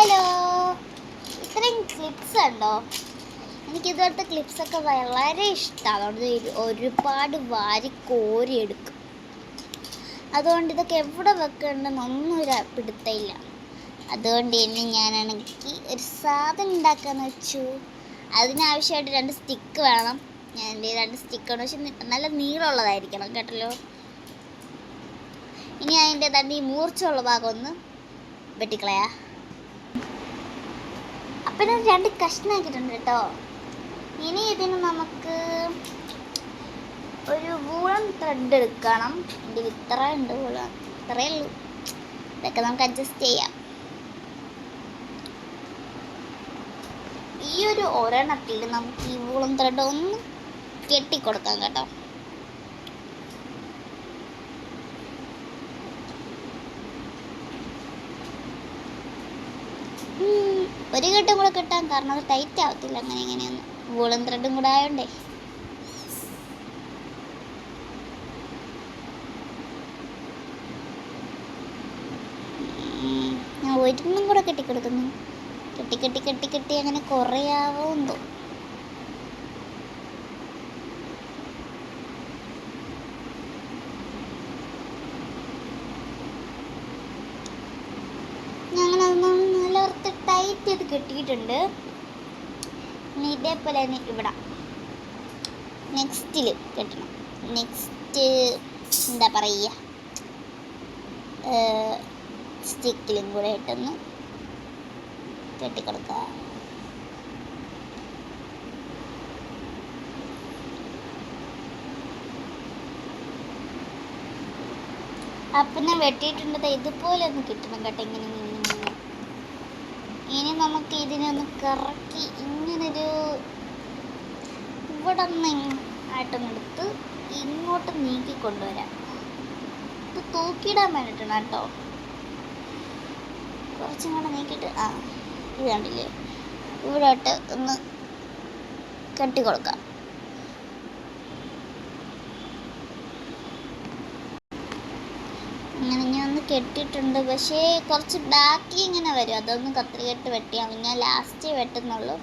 Hello ഇത്രയും clips ഉണ്ടോ? എനിക്ക് ഇതുപോലത്തെ ക്ലിപ്സ് ഒക്കെ വളരെ ഇഷ്ടമാണ് അതുകൊണ്ട് ഒരുപാട് വാരി കോരി എടുക്കും. അതുകൊണ്ട് ഇതൊക്കെ എവിടെ വെക്കണ്ടെന്നൊന്നും ഒരു പിടുത്തയില്ല അതുകൊണ്ട് തന്നെ ഞാനാണെങ്കിൽ ഒരു സാധനം ഉണ്ടാക്കാന്ന് വെച്ചു. അതിനാവശ്യമായിട്ട് രണ്ട് സ്റ്റിക്ക് വേണം. ഞാൻ എന്റെ രണ്ട് സ്റ്റിക്കാണ് പക്ഷെ നല്ല നീളമുള്ളതായിരിക്കണം കേട്ടല്ലോ. ഇനി അതിന്റെ തന്നെ ഈ മൂർച്ചയുള്ള ഭാഗം ഒന്ന് വെട്ടിക്കളയാ. അപ്പം രണ്ട് കഷ്ണാക്കിയിട്ടുണ്ട് കേട്ടോ. ഇനി ഇതിന് നമുക്ക് ഒരു വൂളൻ ത്രെഡ് എടുക്കണം. എന്റെ ഇത്ര ഉണ്ട് വൂളൻ ഇത്രയേ ഉള്ളൂ. ഇതൊക്കെ നമുക്ക് അഡ്ജസ്റ്റ് ചെയ്യാം. ഈ ഒരു ഒരെണ്ണത്തിൽ നമുക്ക് ഈ വൂളൻ ത്രെഡ് ഒന്ന് കെട്ടിക്കൊടുക്കാം കേട്ടോ. ഒരു കെട്ടും കൂടെ കെട്ടാൻ കാരണം അത് ടൈറ്റ് ആവത്തില്ല. അങ്ങനെ ഇങ്ങനെയൊന്നും. വൂളും ത്രെഡും കൂടെ ആയോണ്ടേ. ഞാൻ ഒരെണ്ണം കൂടെ കെട്ടിക്കൊടുക്കുന്നു. കെട്ടി കെട്ടി കെട്ടി കെട്ടി അങ്ങനെ കുറേ എന്തോ അങ്ങനെ അതൊന്നും നല്ല വൃത്തി ടൈറ്റ് ചെയ്ത് കെട്ടിയിട്ടുണ്ട്. ഇനി ഇതേപോലെ തന്നെ ഇവിടെ. നെക്സ്റ്റിൽ കെട്ടണം. നെക്സ്റ്റ് എന്താ പറയുക? സ്റ്റിക്കിലും കൂടെ ഇട്ടൊന്ന് കെട്ടിക്കൊടുക്കുക. അപ്പം ഞാൻ വെട്ടിയിട്ടുണ്ടത് ഇതുപോലെ ഒന്ന് കിട്ടണം കേട്ടോ ഇങ്ങനെ. ഇനി നമുക്ക് ഇതിനെ ഒന്ന് കറക്കി ഇങ്ങനൊരു ഇവിടെ നിന്ന് ആയിട്ടൊന്നെടുത്ത് ഇങ്ങോട്ട് നീക്കി കൊണ്ടുവരാം. ഇത് തൂക്കിയിടാൻ വേണ്ടിട്ടാണ് കേട്ടോ. കുറച്ചും കൂടെ നീക്കിയിട്ട് ആ ഇത് കണ്ടില്ലേ? ഇവിടോട്ട് ഒന്ന് കെട്ടി കൊടുക്കാം അങ്ങനെ ഞാൻ ഒന്ന് കെട്ടിയിട്ടുണ്ട്. പക്ഷേ കുറച്ച് ബാക്കി ഇങ്ങനെ വരും. അതൊന്ന് കത്രികയിട്ട് വെട്ടിയാൽ ഞാൻ ലാസ്റ്റേ വെട്ടുന്നുള്ളൂ.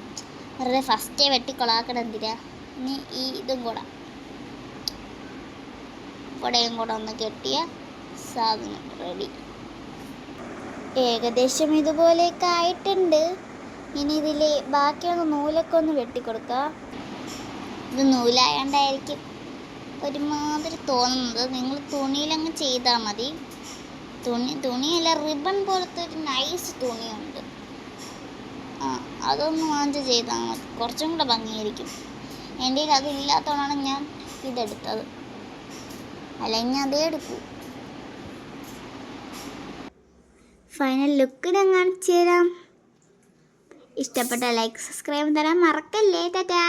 വെറുതെ ഫസ്റ്റേ വെട്ടി കൊളാക്കണം എന്തിനാ? ഇനി ഈ ഇതും കൂടെ. ഇവിടെയും കൂടെ ഒന്ന് കെട്ടിയ സാധനം റെഡി ഏകദേശം ഇതുപോലെയൊക്കെ ആയിട്ടുണ്ട്. ഇനി ഇതിൽ ബാക്കിയുള്ള നൂലൊക്കെ ഒന്ന് വെട്ടിക്കൊടുക്കുക ഇത് നൂലായോണ്ടായിരിക്കും. ഒരുമാതിരി തോന്നുന്നത്. നിങ്ങൾ തുണിയിലങ്ങ് ചെയ്താൽ മതി. തുണി തുണിയല്ല റിബൺ പോലത്തെ ഒരു നൈസ് തുണിയുണ്ട്. ആ അതൊന്ന് വാങ്ങിച്ച് ചെയ്താൽ മതി. കുറച്ചും കൂടെ ഭംഗിയായിരിക്കും. എന്റെ കയ്യിൽ അതില്ലാത്തതുകൊണ്ടാണ് ഞാൻ ഇതെടുത്തത്. അല്ലെങ്കിൽ അതേ എടുക്കൂ. ഫൈനൽ ലുക്ക് ഞാൻ കാണിച്ചു തരാം. ഇഷ്ടപ്പെട്ട ലൈക്ക് സബ്സ്ക്രൈബ് തരാൻ മറക്കല്ലേ. ടാറ്റാ.